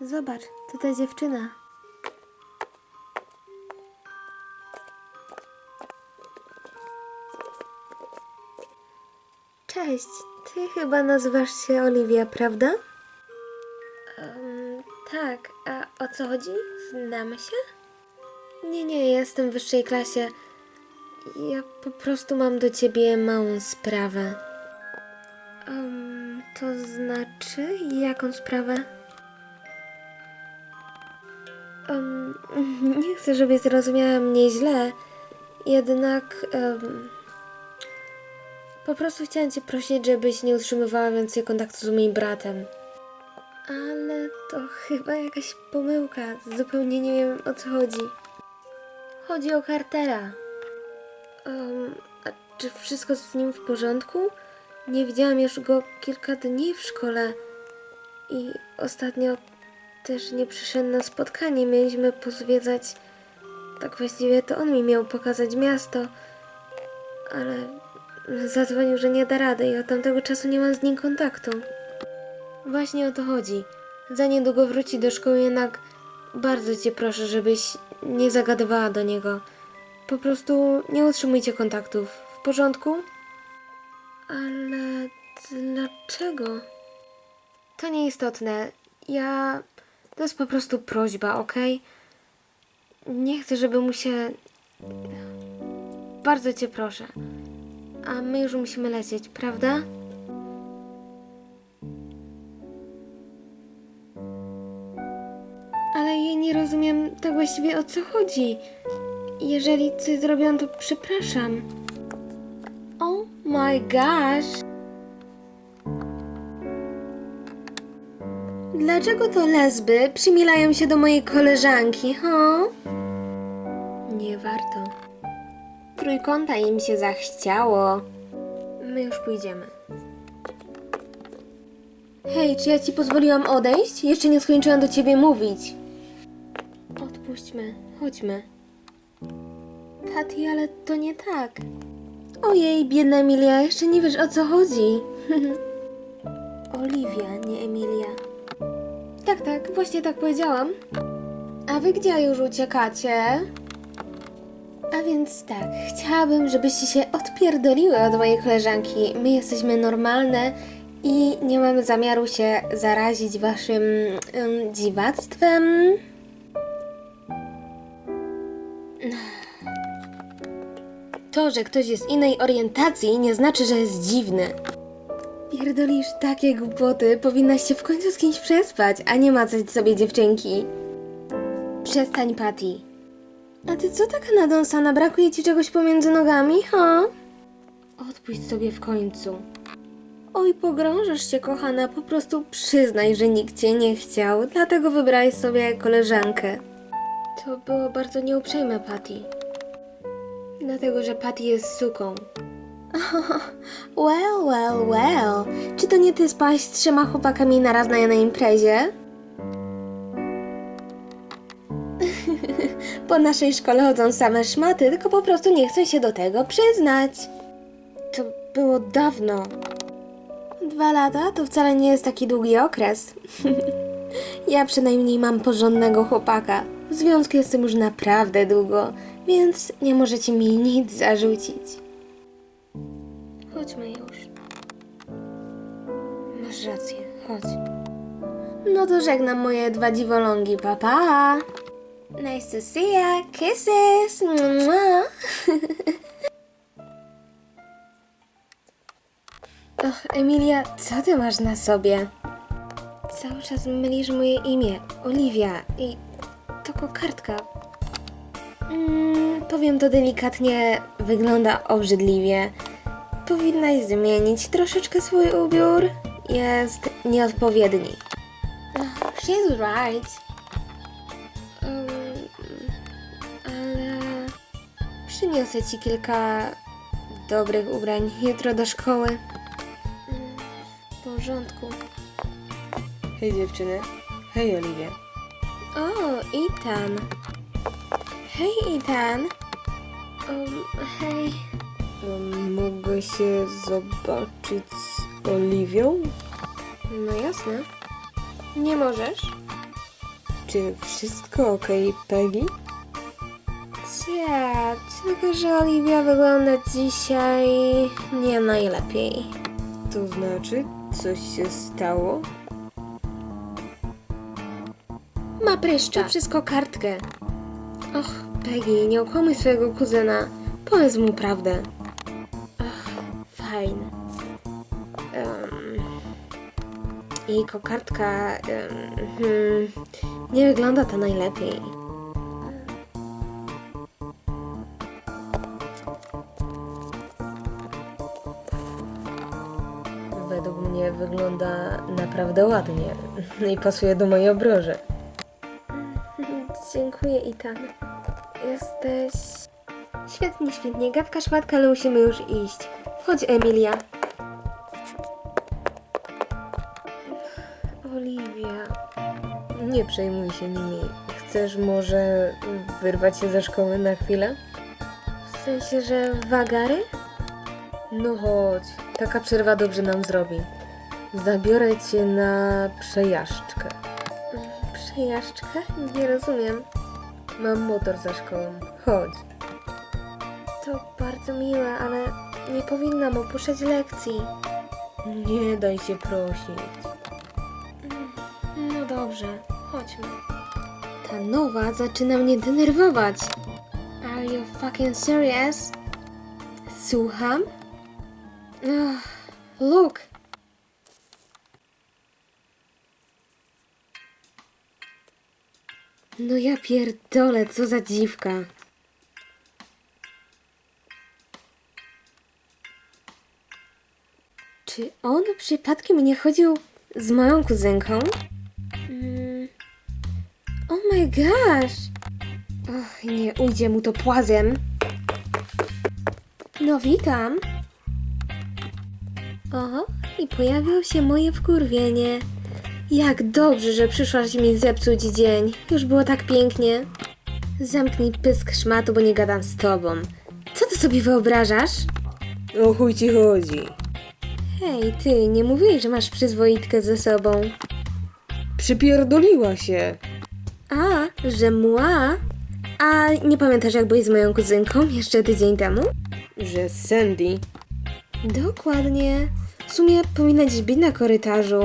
Zobacz, to ta dziewczyna. Cześć, ty chyba nazywasz się Oliwia, prawda? Em, tak, a o co chodzi? Znamy się? Nie, nie, jestem w wyższej klasie. Ja po prostu mam do ciebie małą sprawę. Em, to znaczy, jaką sprawę? Em, nie chcę, żebyś zrozumiała mnie źle, jednak em, po prostu chciałam cię prosić, żebyś nie utrzymywała więcej kontaktu z moim bratem. Ale to chyba jakaś pomyłka, zupełnie nie wiem o co chodzi. Chodzi o Cartera. Em, a czy wszystko z nim w porządku? Nie widziałam już go kilka dni w szkole i ostatnio też nie przyszedł na spotkanie. Mieliśmy pozwiedzać. Tak właściwie to on mi miał pokazać miasto, ale zadzwonił, że nie da rady i od tamtego czasu nie mam z nim kontaktu. Właśnie o to chodzi. Za niedługo wróci do szkoły, jednak bardzo cię proszę, żebyś nie zagadywała do niego. Po prostu nie utrzymujcie kontaktów. W porządku? Ale dlaczego? To nieistotne. Ja. To jest po prostu prośba, ok? Nie chcę, żeby mu się. Bardzo cię proszę. A my już musimy lecieć, prawda? Ale ja nie rozumiem tak właściwie o co chodzi. Jeżeli coś zrobiłam, to przepraszam. Oh my gosh! Dlaczego to lesby przymilają się do mojej koleżanki, ho? Nie warto. Trójkąta im się zachciało. My już pójdziemy. Hej, czy ja ci pozwoliłam odejść? Jeszcze nie skończyłam do ciebie mówić. Odpuśćmy, chodźmy. Tati, ale to nie tak. Ojej, biedna Emilia, jeszcze nie wiesz o co chodzi. Oliwia, nie Emilia. Tak, tak, właśnie tak powiedziałam. A wy gdzie już uciekacie? A więc tak, chciałabym, żebyście się odpierdoliły od mojej koleżanki. My jesteśmy normalne i nie mamy zamiaru się zarazić waszym um, dziwactwem. To, że ktoś jest innej orientacji, nie znaczy, że jest dziwny. Pierdolisz takie głupoty, powinnaś się w końcu z kimś przespać, a nie macać sobie dziewczynki. Przestań, Patty. A ty co taka nadąsana? Brakuje ci czegoś pomiędzy nogami, ha? Odpuść sobie w końcu. Oj, pogrążasz się, kochana. Po prostu przyznaj, że nikt cię nie chciał, dlatego wybrałeś sobie koleżankę. To było bardzo nieuprzejme, Patty. Dlatego, że Patty jest suką. well, well, well. Czy to nie ty spałaś z trzema chłopakami naraz na jednej imprezie? Po naszej szkole chodzą same szmaty, tylko po prostu nie chcą się do tego przyznać. To było dawno. Dwa lata to wcale nie jest taki długi okres. ja przynajmniej mam porządnego chłopaka. W związku jestem już naprawdę długo, więc nie możecie mi nic zarzucić. Chodźmy już. Masz rację, chodź. No to żegnam moje dwa dziwolągi, papa. Pa. Nice to see ya. Kisses. Mua. Och, Emilia, co ty masz na sobie? Cały czas mylisz moje imię, Oliwia i to kokardka. Mm, powiem to delikatnie, wygląda obrzydliwie. Powinnaś zmienić troszeczkę swój ubiór. Jest nieodpowiedni. She's right. Um, ale przyniosę ci kilka dobrych ubrań jutro do szkoły. W porządku. Hej dziewczyny. Hej Oliwia. O, Ethan. Hej, Ethan. Um, hej. Mogę się zobaczyć z Oliwią? No jasne. Nie możesz? Czy wszystko ok, Peggy? Cia, tylko że Oliwia wygląda dzisiaj nie najlepiej. To znaczy, coś się stało? Ma pryszcza. To wszystko kartkę. Och, Peggy, nie okłamuj swojego kuzyna. Powiedz mu prawdę. Jej kokardka hmm, nie wygląda to najlepiej. Według mnie wygląda naprawdę ładnie i pasuje do mojej obroży. Dziękuję, Itan. Jesteś... Świetnie, świetnie. Gadka szmatka, ale musimy już iść. Chodź, Emilia. Nie przejmuj się nimi. Chcesz może wyrwać się ze szkoły na chwilę? W sensie, że wagary? No chodź, taka przerwa dobrze nam zrobi. Zabiorę cię na przejażdżkę. Przejażdżkę? Nie rozumiem. Mam motor za szkołą. Chodź. To bardzo miłe, ale nie powinnam opuszczać lekcji. Nie daj się prosić. No dobrze, chodźmy. Ta nowa zaczyna mnie denerwować. Are you fucking serious? Słucham? Ugh, look. No ja pierdolę, co za dziwka. Czy on przypadkiem nie chodził z moją kuzynką? Oh my gosh! Och, nie ujdzie mu to płazem. No witam. Oho, i pojawiło się moje wkurwienie. Jak dobrze, że przyszłaś mi zepsuć dzień. Już było tak pięknie. Zamknij pysk szmatu, bo nie gadam z tobą. Co ty sobie wyobrażasz? O chuj ci chodzi. Hej, ty, nie mówiłeś, że masz przyzwoitkę ze sobą. Przypierdoliła się. A, że mła? A nie pamiętasz, jak byłeś z moją kuzynką jeszcze tydzień temu? Że Sandy. Dokładnie. W sumie powinna być na korytarzu.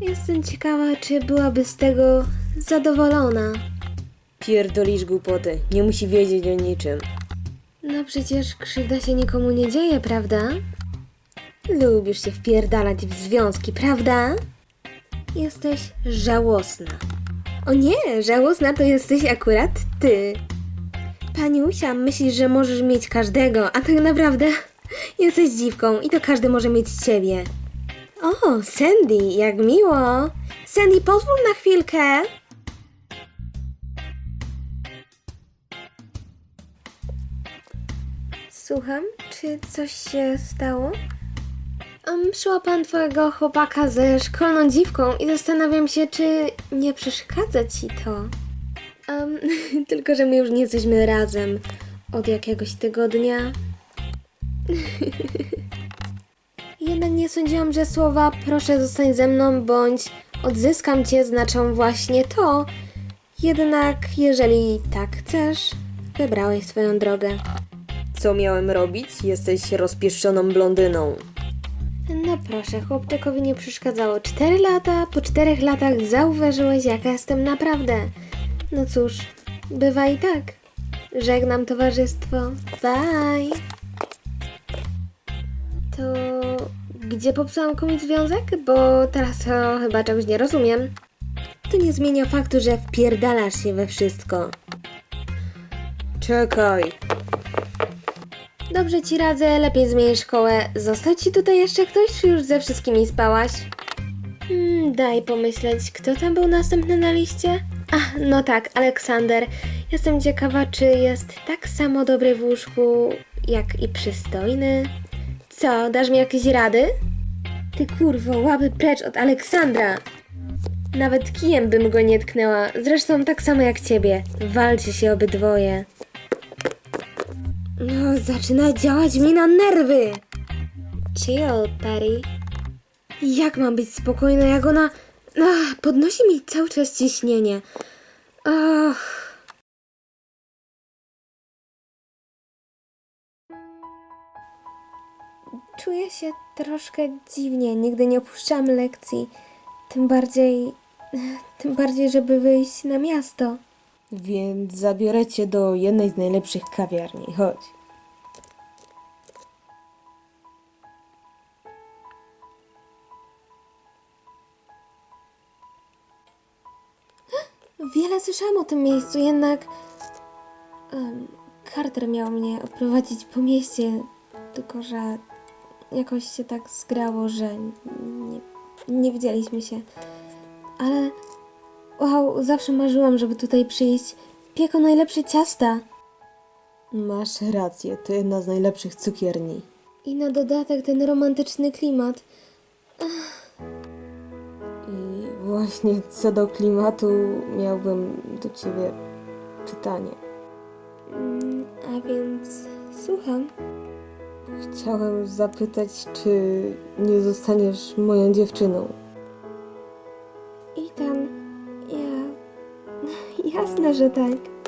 Jestem ciekawa, czy byłaby z tego zadowolona. Pierdolisz głupoty. Nie musi wiedzieć o niczym. No przecież krzywda się nikomu nie dzieje, prawda? Lubisz się wpierdalać w związki, prawda? Jesteś żałosna. O nie, żałosna to jesteś akurat ty. Paniusia, myślisz, że możesz mieć każdego, a tak naprawdę jesteś dziwką i to każdy może mieć ciebie. O, Sandy, jak miło. Sandy, pozwól na chwilkę. Słucham, czy coś się stało? Um, przyłapałam twojego chłopaka ze szkolną dziwką i zastanawiam się, czy nie przeszkadza ci to. Um, tylko, że my już nie jesteśmy razem od jakiegoś tygodnia. Jednak nie sądziłam, że słowa proszę zostań ze mną bądź odzyskam cię znaczą właśnie to. Jednak jeżeli tak chcesz, wybrałeś swoją drogę. Co miałem robić? Jesteś rozpieszczoną blondyną. No proszę, chłopczykowi nie przeszkadzało. Cztery lata, po czterech latach zauważyłeś, jaka jestem naprawdę. No cóż, bywa i tak. Żegnam towarzystwo. Bye. To gdzie popsułam komuś związek? Bo teraz o, chyba czegoś nie rozumiem. To nie zmienia faktu, że wpierdalasz się we wszystko. Czekaj. Dobrze ci radzę, lepiej zmień szkołę. Został ci tutaj jeszcze ktoś, czy już ze wszystkimi spałaś? Hmm, daj pomyśleć, kto tam był następny na liście? Ach, no tak, Aleksander. Jestem ciekawa, czy jest tak samo dobry w łóżku, jak i przystojny. Co, dasz mi jakieś rady? Ty kurwo, łapy precz od Aleksandra! Nawet kijem bym go nie tknęła, zresztą tak samo jak ciebie. Walcie się obydwoje. No, zaczyna działać mi na nerwy. Chill, Patty. Jak mam być spokojna, jak ona Ach, podnosi mi cały czas ciśnienie. Ach. Czuję się troszkę dziwnie. Nigdy nie opuszczałam lekcji. Tym bardziej. Tym bardziej, żeby wyjść na miasto. Więc zabiorę cię do jednej z najlepszych kawiarni. Chodź. Wiele słyszałam o tym miejscu, jednak. Um, Carter miał mnie oprowadzić po mieście, tylko że jakoś się tak zgrało, że nie, nie widzieliśmy się. Ale. Wow, zawsze marzyłam, żeby tutaj przyjść. Pieką najlepsze ciasta. Masz rację, to jedna z najlepszych cukierni. I na dodatek ten romantyczny klimat. I właśnie co do klimatu, miałbym do ciebie pytanie. Mm, A więc słucham. Chciałem zapytać, czy nie zostaniesz moją dziewczyną. I ten.